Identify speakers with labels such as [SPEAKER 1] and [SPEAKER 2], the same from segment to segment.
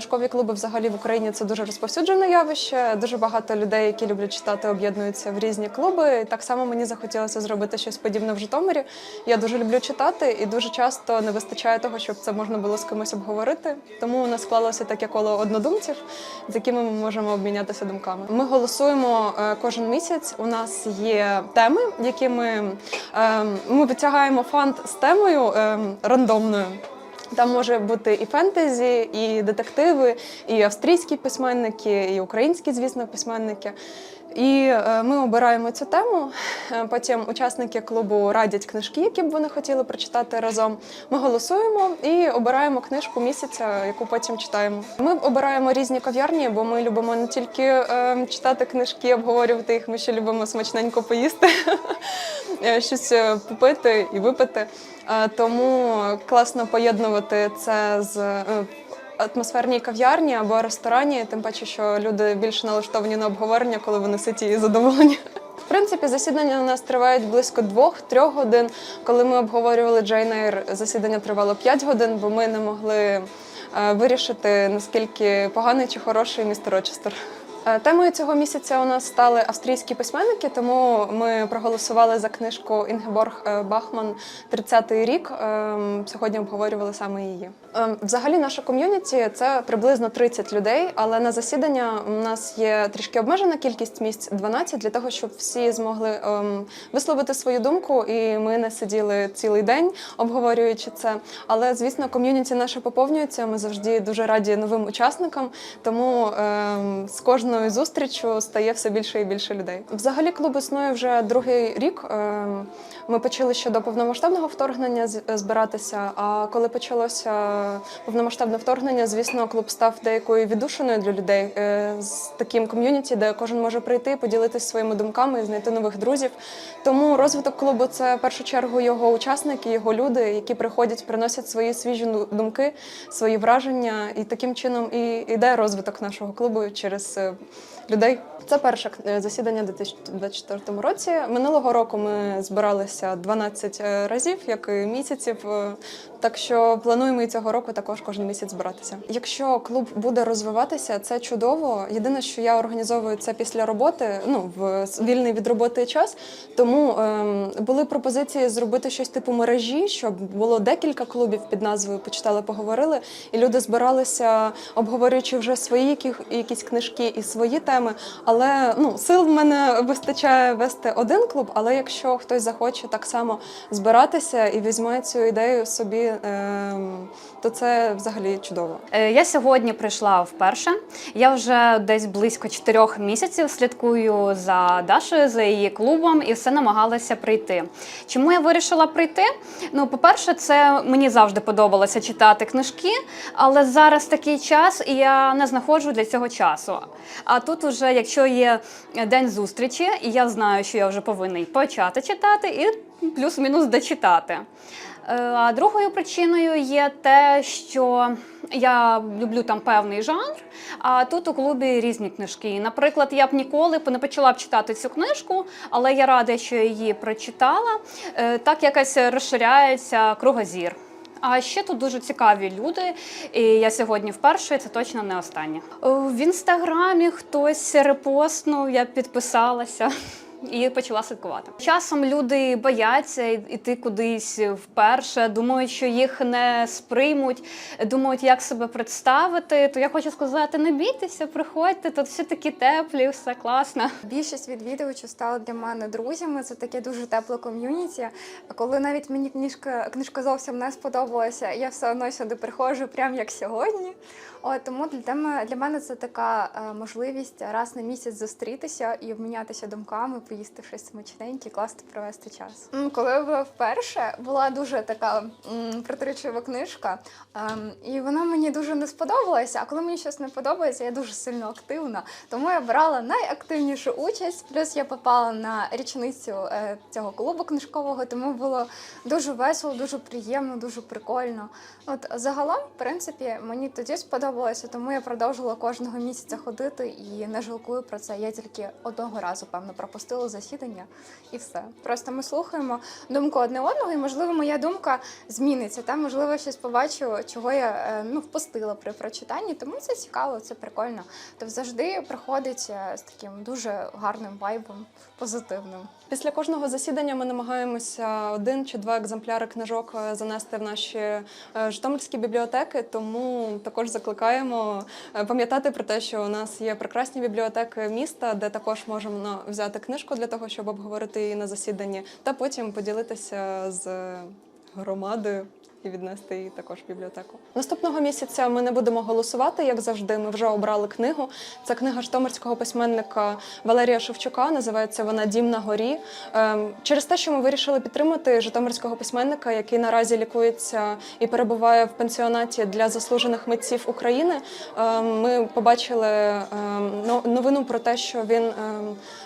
[SPEAKER 1] книжкові клуби взагалі в Україні це дуже розповсюджене явище. Дуже багато людей, які люблять читати, об'єднуються в різні клуби. І так само мені захотілося зробити щось подібне в Житомирі. Я дуже люблю читати і дуже часто не вистачає того, щоб це можна було з кимось обговорити. Тому у нас склалося таке коло однодумців, з якими ми можемо обмінятися думками. Ми голосуємо е, кожен місяць. У нас є теми, які ми, ем, ми витягаємо фонд з темою ем, рандомною. Там може бути і фентезі, і детективи, і австрійські письменники, і українські, звісно, письменники. І е, ми обираємо цю тему. Е, Потім учасники клубу радять книжки, які б вони хотіли прочитати разом. Ми голосуємо і обираємо книжку місяця, яку потім читаємо. Ми обираємо різні кав'ярні, бо ми любимо не тільки е, читати книжки, обговорювати їх. Ми ще любимо смачненько поїсти, щось е, попити і випити. Е, Тому класно поєднувати це з е, атмосферній кав'ярні або ресторані, тим паче, що люди більше налаштовані на обговорення, коли вони ситі і задоволені. В принципі, засідання у нас тривають близько двох-трьох годин. Коли ми обговорювали Джейн Ейр, засідання тривало 5 годин, бо ми не могли е, вирішити, наскільки поганий чи хороший містер Рочестер. Е, Темою цього місяця у нас стали австрійські письменники, тому ми проголосували за книжку Інгеборг е, Бахман «30-й рік. Ем, Сьогодні обговорювали саме її. Ем, Взагалі, наша ком'юніті це приблизно 30 людей, але на засідання у нас є трішки обмежена кількість місць 12, для того, щоб всі змогли ем, висловити свою думку, і ми не сиділи цілий день, обговорюючи це. Але звісно, ком'юніті наше поповнюється. Ми завжди дуже раді новим учасникам, тому з кожною зустрічю стає все більше і більше людей. Взагалі, клуб існує вже другий рік. Ем, Ми почали ще до повномасштабного вторгнення з- збиратися. А коли почалося повномасштабне вторгнення, звісно, клуб став деякою віддушиною для людей е, з таким ком'юніті, де кожен може прийти, поділитися своїми думками і знайти нових друзів. Тому розвиток клубу це в першу чергу його учасники, його люди, які приходять, приносять свої свіжі думки, свої враження, і таким чином і йде розвиток нашого клубу через е, людей. Це перше е, засідання у 2024 році. Минулого року ми збиралися 12 е, разів, як і місяців. е, Так що плануємо і цього року також кожен місяць збиратися. Якщо клуб буде розвиватися, це чудово. Єдине, що я організовую це після роботи, ну в вільний від роботи час. Тому ем, були пропозиції зробити щось типу мережі, щоб було декілька клубів під назвою Почитали, поговорили, і люди збиралися, обговорюючи вже свої якісь книжки і свої теми. Але ну сил в мене вистачає вести один клуб. Але якщо хтось захоче так само збиратися і візьме цю ідею собі, ем, то це взагалі чудово.
[SPEAKER 2] Е, Я сьогодні прийшла вперше. Я вже десь близько чотирьох місяців слідкую за Дашою, за її клубом і все намагалася прийти. Чому я вирішила прийти? Ну, по-перше, це мені завжди подобалося читати книжки, але зараз такий час, і я не знаходжу для цього часу. А тут, уже, якщо є день зустрічі, і я знаю, що я вже повинна й почати читати, і плюс-мінус дочитати. Е, А другою причиною є те, що я люблю там певний жанр, а тут у клубі різні книжки. Наприклад, я б ніколи не почала б читати цю книжку, але я рада, що її прочитала. Е, Так якось розширяється кругозір. А ще тут дуже цікаві люди. І я сьогодні вперше, і це точно не останнє. Е, В інстаграмі хтось репостнув, я підписалася. І почала слідкувати. Часом люди бояться йти кудись вперше, думають, що їх не сприймуть, думають, як себе представити. То я хочу сказати: не бійтеся, приходьте, тут всі такі теплі, все класно.
[SPEAKER 3] Більшість відвідувачів стали для мене друзями. Це таке дуже тепле ком'юніті. Коли навіть мені книжка, книжка зовсім не сподобалася, я все одно сюди приходжу, прямо як сьогодні. От, тому для мене, для мене це така е, можливість раз на місяць зустрітися і обмінятися думками, поїсти щось смачненьке, класно провести час. Коли була вперше, була дуже така протиречива книжка, ем, і вона мені дуже не сподобалася. А коли мені щось не подобається, я дуже сильно активна. Тому я брала найактивнішу участь. Плюс я попала на річницю е, цього клубу книжкового, тому було дуже весело, дуже приємно, дуже прикольно. От загалом, в принципі, мені тоді сподобалося, тому я продовжила кожного місяця ходити і не жалкую про це. Я тільки одного разу, певно, пропустила. засідання і все. Просто ми слухаємо думку одне одного, і можливо, моя думка зміниться. Там можливо щось побачу, чого я е, ну впустила при прочитанні. Тому це цікаво, це прикольно. Тобто завжди приходить е, з таким дуже гарним вайбом, позитивним.
[SPEAKER 1] Після кожного засідання ми намагаємося один чи два екземпляри книжок е, занести в наші житомирські бібліотеки. Тому також закликаємо е, пам'ятати про те, що у нас є прекрасні бібліотеки міста, де також можемо взяти книжку для того, щоб обговорити її на засіданні, та потім поділитися з громадою. І віднести її також в бібліотеку. Наступного місяця ми не будемо голосувати, як завжди. Ми вже обрали книгу. Це книга житомирського письменника Валерія Шевчука. Називається вона Дім на горі. Ем, Через те, що ми вирішили підтримати житомирського письменника, який наразі лікується і перебуває в пенсіонаті для заслужених митців України. ем, Ми побачили ем, новину про те, що він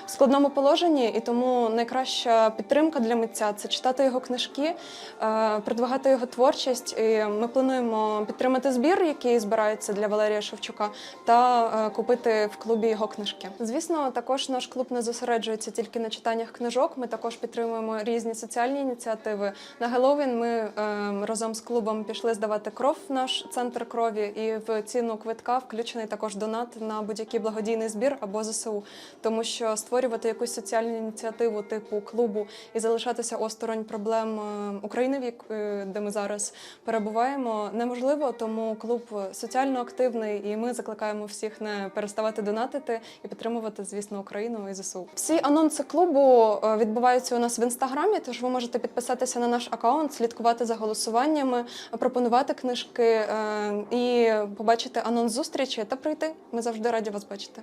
[SPEAKER 1] в складному положенні, і тому найкраща підтримка для митця це читати його книжки, е, продвигати його творчість. І ми плануємо підтримати збір, який збирається для Валерія Шевчука, та е, купити в клубі його книжки. Звісно, також наш клуб не зосереджується тільки на читаннях книжок. Ми також підтримуємо різні соціальні ініціативи. На Геловін ми е, разом з клубом пішли здавати кров в наш центр крові, і в ціну квитка включений також донат на будь-який благодійний збір або ЗСУ, тому що створювати якусь соціальну ініціативу типу клубу і залишатися осторонь проблем е, України, е, де ми зараз перебуваємо, неможливо. Тому клуб соціально активний, і ми закликаємо всіх не переставати донатити і підтримувати, звісно, Україну і ЗСУ. Всі анонси клубу е, відбуваються у нас в інстаграмі, тож ви можете підписатися на наш аккаунт, слідкувати за голосуваннями, пропонувати книжки е, і побачити анонс зустрічі та прийти. Ми завжди раді вас бачити.